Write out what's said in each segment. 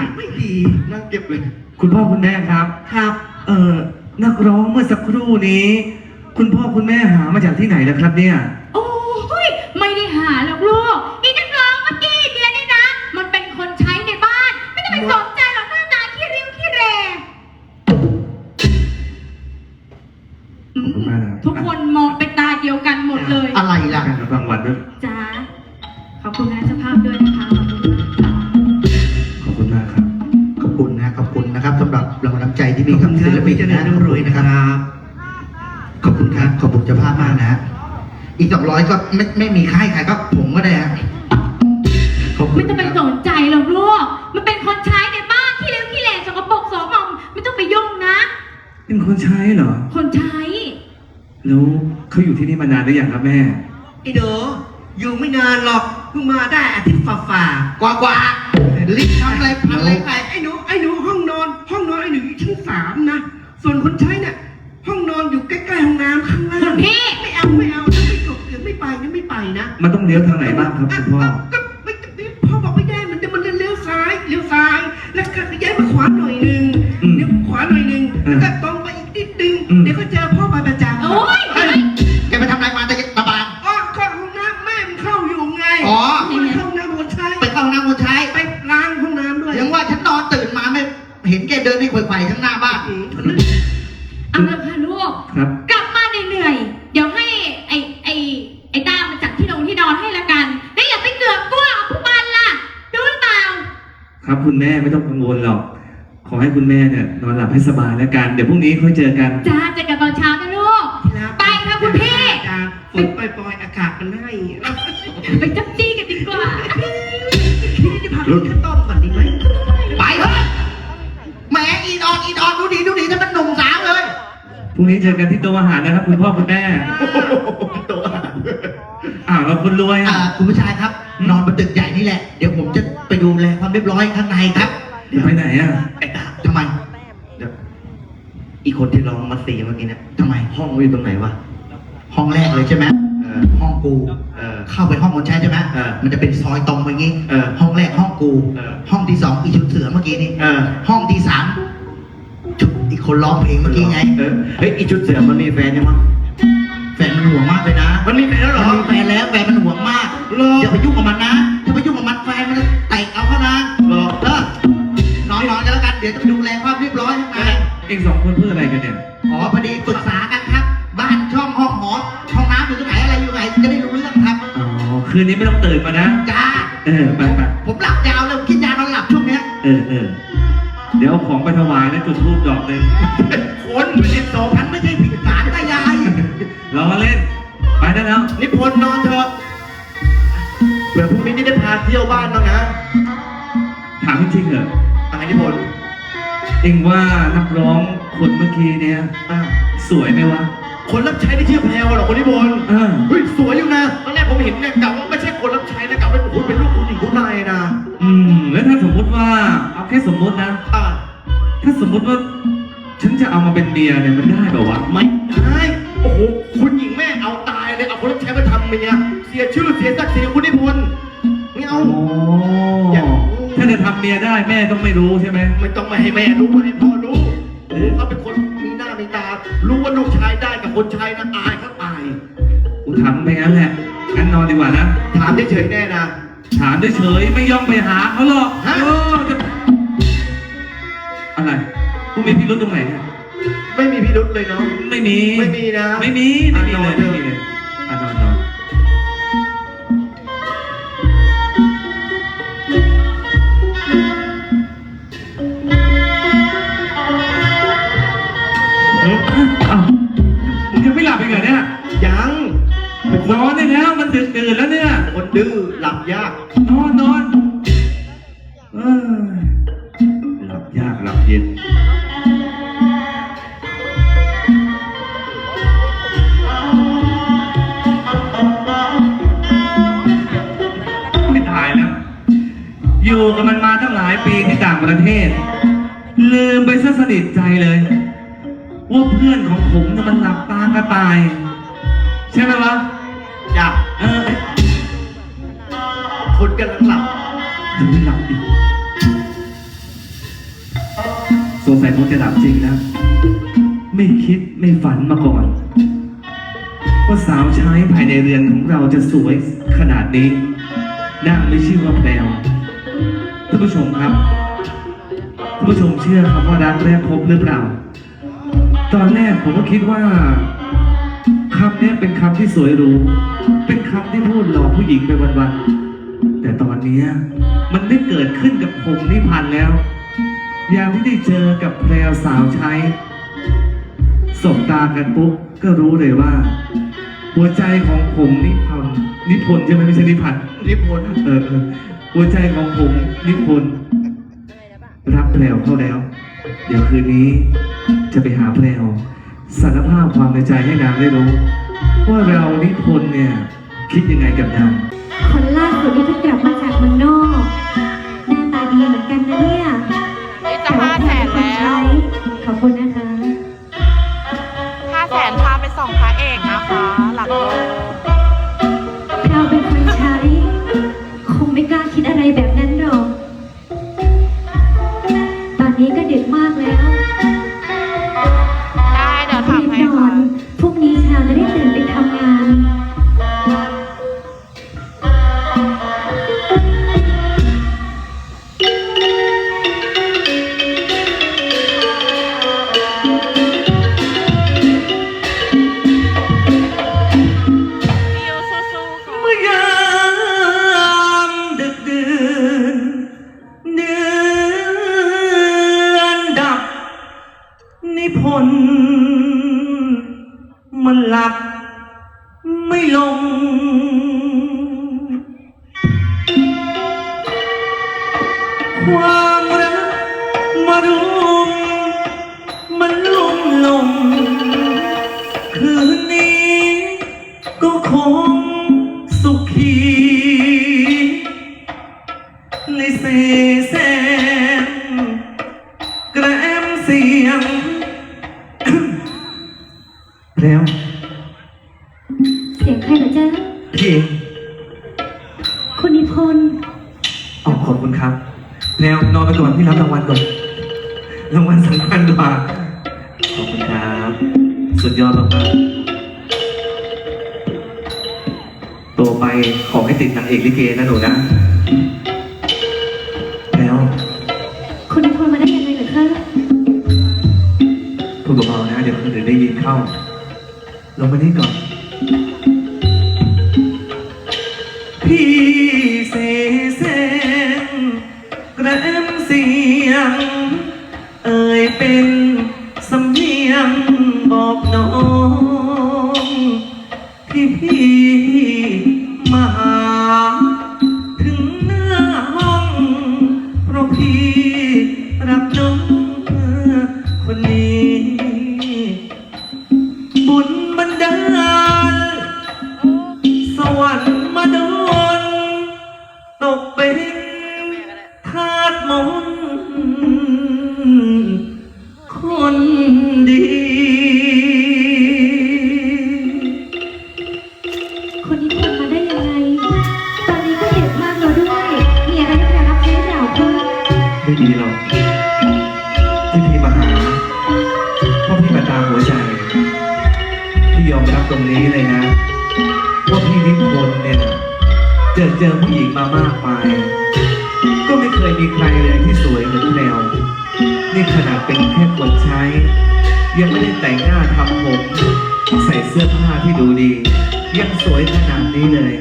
าก ไม่ดีนั่งเก็บเลย คุณพ่อคุณแม่ครับ ครับ เอ่อ นักร้องเมื่อสักครู่นี้ คุณพ่อคุณแม่หามาจากที่ไหนแล้วครับเนี่ย โอ้ยไม่ได้หาหรอกลูกอีนักร้องเมื่อกี้เนี่ยนี่นะ มันเป็นคนใช้ในบ้าน ไม่ต้องไปสนใจหรอกหน้าตาขี้ริ้วขี้แรขอบคุณมากครับ ทุกคนมองเป็นตาเดียวกันหมดเลยอะไรล่ะ การรับรางวัลด้วย จ้าขอบคุณนะเจ้า วัลน้ำใจที่มีกับศิลปินนะรวยนะครับ ขอบคุณครับ ขอบคุณเจ้าภาพมากนะฮะอีกสองร้อยก็ไม่ไม่มีค่ายใครก็ผมก็ได้ฮะขอบคุณไม่ต้องไปครับสนใจหรอกลูก มันเป็นคนใช้ในบ้านขี้ริ้วขี้แรสกปรกโสมมไม่ต้องไปยุ่งนะ เป็นคนใช้เหรอ คนใช้ แล้วเขาอยู่ที่นี่มานานหรือยังครับแม่ ไอ้หนูอยู่ไม่นานหรอกเพิ่งมาได้อาทิตย์ฝ่าๆกว่ากว่าลิฟต์ทำอะไรพันอะไรไปไอ้หนูไอ้หนู ชั้นสามนะ ส่วนคนใช้เนี่ย ห้องนอนอยู่ใกล้ๆห้องน้ำข้างล่าคุงณพี่ ไม่เอาไม่เอาถ้าไม่จบเดี๋ยวไม่ไปนะไม่ไปนะมันต้องเลี้ยวทางไหนบ้างครับคุณพ่อะก็ไม่พ่อบอกไม่ได้มันจะมันเลี้ยวซ้ายเลี้ยวซ้าย แล้วก็ย้ายมาขวาหน่อยหนึงอืมเดี๋ยวขวาหน่อยหนึงอืมแล้วก็ตรงไปอีกนิดนึง อืม เดี๋ยวก็เจอ ครับคุณแม่ไม่ต้องกังวลหรอก ขอให้คุณแม่เนี่ยนอนหลับให้สบายแล้วกัน เดี๋ยวพรุ่งนี้ค่อยเจอกัน จ้าเจอกันตอนเช้านะลูก ไปค่ะคุณพี่ จ้าฝนปล่อยๆอากาศมันให้ไปจับจี้กันดีกว่า พี่จะพาไปกินข้าวต้มก่อนดีไหมไปเถอะแหมอีดอนอีดอนดูดีดูดีจะเป็นหนุ่มสาวเลยพรุ่งนี้เจอกันที่โต๊ะอาหารนะครับ คุณพ่อคุณแม่ ตัวอ้าวแล้วคุณรวยอ่าอะคุณผู้ชายครับ นอนบนตึกใหญ่นี่แหละ เดี๋ยวผมจะไปดูแลความเรียบร้อยข้างในครับจะไปไหนอะไอ้ตาทำไมอีกคนที่ร้องมาสีเมื่อกี้เนี่ยทำไมห้องอยู่ตรงไหนวะห้องแรกเลยใช่ไหมเออห้องกูเออเข้าไปห้องคนใช้ใช่ไหมเออมันจะเป็นซอยตรงไปงี้เออห้องแรกห้องกูเออห้องที่สองอีชุดเสือเมื่อกี้นี่เออห้องที่สามชุดอีกคนร้องเพลงเมื่อกี้ไงเออเฮ้ยอีชุดเสือมันมีแฟนยังมั้งแฟนมันห่วงมากเลยนะ มันมีแฟนแล้วเหรมัอนมีแฟนแล้วแฟนมันห่วงมากเหรออย่าไปยุ่งกับมันนะ ดี๋ยวจะไปดูแลความเรียบร้อยข้างในเองสองคนเพื่ออะไรกันเนี่ย อ๋อพอดีปรึกษากันครับ บ้านช่องห้องหอห้องน้ำอยู่ตรงไหนอะไรอยู่ไหนจะได้รู้เรื่องครับอ๋อคืนนี้ไม่ต้องตื่นมานะจ้าเออไปไปผมหลับยาวเลยกินยานอนหลับช่วงเนี้ยเออเออเดี๋ยวเอาของไปถวายแล้วจุดธูปดอกหนึ่งคนไม่ใช่โสพันไม่ใช่ผีสารตายายเรามาเล่น ไปได้แล้วนิพนธ์นอนเถอะเผื่อพรุ่งนี้นี่ได้พาเที่ยวบ้านบ้างนะถามจริงๆเหรออะไรนิพนธ์ เองว่านักร้องคนเมื่อกี้เนี่ยอะสวยไหมวะ คนรับใช้ที่ชื่อแพรวเหรอคนนิพนธ์เออเฮ้ยสวยอยู่นะตอนแรกผมเห็นเนี่ยกะว่าไม่ใช่คนรับใช้นะกะว่าโอ้โหเป็นลูกคุณหญิงคุณนายนะอืม แล้วถ้าสมมุติว่าเอาแค่สมมุตินะ อะถ้าสมมุติว่า ฉันจะเอามาเป็นเมียเนี่ยมันได้แบบวะไม่ได้โอ้โหคุณหญิงแม่เอาตายเลยเอาคนรับใช้มาทำเมียเสียชื่อเสียศักดิ์ศรีคุณนิพนธ์ไม่เอาโอ้ ถ้าจะทำเมียได้แม่ต้องไม่รู้ใช่ไหมไม่ต้องมาให้แม่รู้ให้พ่อรู้โอ้โหเขาเป็นคนมีหน้ามีตา รู้ว่าลูกชายได้กับคนชายนะอายครับอายกูถามไปงั้นแหละงั้นนอนดีกว่านะ ถามเฉยๆแน่นะ ถามเฉยๆไม่ย่องไปหาเขาหรอกฮะ เออจะอะไรกูมีพิรุธตรงไหนเนี่ยไม่มีพิรุษเลยเนาะ ไม่มีไม่มีนะไม่มีไม่มีเลยอะนอนเถไม่อะมีเลย อยู่กับมันมาตั้งหลายปีที่ต่างประเทศ ลืมไปซะสนิทใจเลยว่าเพื่อนของผมเนี่ยมันหลับตากระตาย ใช่ไหมวะอยากเออเอ้ยคนกำลังหลับยังไม่หลับอีกสงสัยคงจะหลับจริงแล้วไม่คิดไม่ฝันมาก่อนว่าสาวใช้ภายในเรือนของเราจะสวยขนาดนี้น่าไม่ชื่อว่าแพรวท่านผู้ชมครับท่านผู้ชมเชื่อคำว่ารักแรกพบหรือเปล่า ตอนแรกผมก็คิดว่าคำเนี้ยเป็นคำที่สวยหรู เป็นคำที่พูดหลอกผู้หญิงไปวันๆ แต่ตอนเนี้ยมันได้เกิดขึ้นกับผมนิพันธ์แล้ว ยามที่ได้เจอกับแพรวสาวใช้สบตากันปุ๊บก็รู้เลยว่า หัวใจของผมนิพนธ์นิพนธ์ใช่ไหมไม่ใช่นิพันธ์นิพนธ์เออเออ หัวใจของผมนิพนธ์รักแพรวเข้าแล้ว เดี๋ยวคืนนี้จะไปหาแพรวสารภาพความในใจให้นางได้รู้ว่าเรานิพนธ์เนี่ยคิดยังไงกับนางคนล่าสุดที่เพิ่งกลับมาจากเมืองนอกหน้าตาดีเหมือนกันนะเนี่ยนี่จะห้าแสนแล้ว ขอบคุณนะคะห้าแสนพาไปส่องพระเอกนะคะ หลักโล ดึกมากแล้ว คงสุขี ในเสแสร้งกระแอมเสียงแล้วเสียงใครเหรอจ๊ะพี่เองคุณนิพนธ์อ๋อขอบคุณครับแล้วนอนไปก่อนพี่รับรางวัลก่อนรางวัลสำคัญกว่าขอบคุณครับ สุดยอดมากๆ โตไปขอให้ติดนางเอกลิเกนะหนูนะ แล้วคุณนิพนธ์มาได้ยังไงเหรอคะพูดเบาๆนะ เดี๋ยวคนอื่นได้ยินเข้า ลงมานี่ก่อน พี่เสแสร้งกระแอมเสียง ตรงนี้เลยนะว่าพี่นิพนธ์เนี่ยเจอเจอผู้หญิงมามากมาย ก็ไม่เคยมีใครเลยที่สวยเหมือนแมวนี่ขนาดเป็นแค่คนใช้ ยังไม่ได้แต่งหน้าทำผม ใส่เสื้อผ้าที่ดูดี ยังสวยขนาดนี้เลย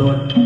กดให้มัน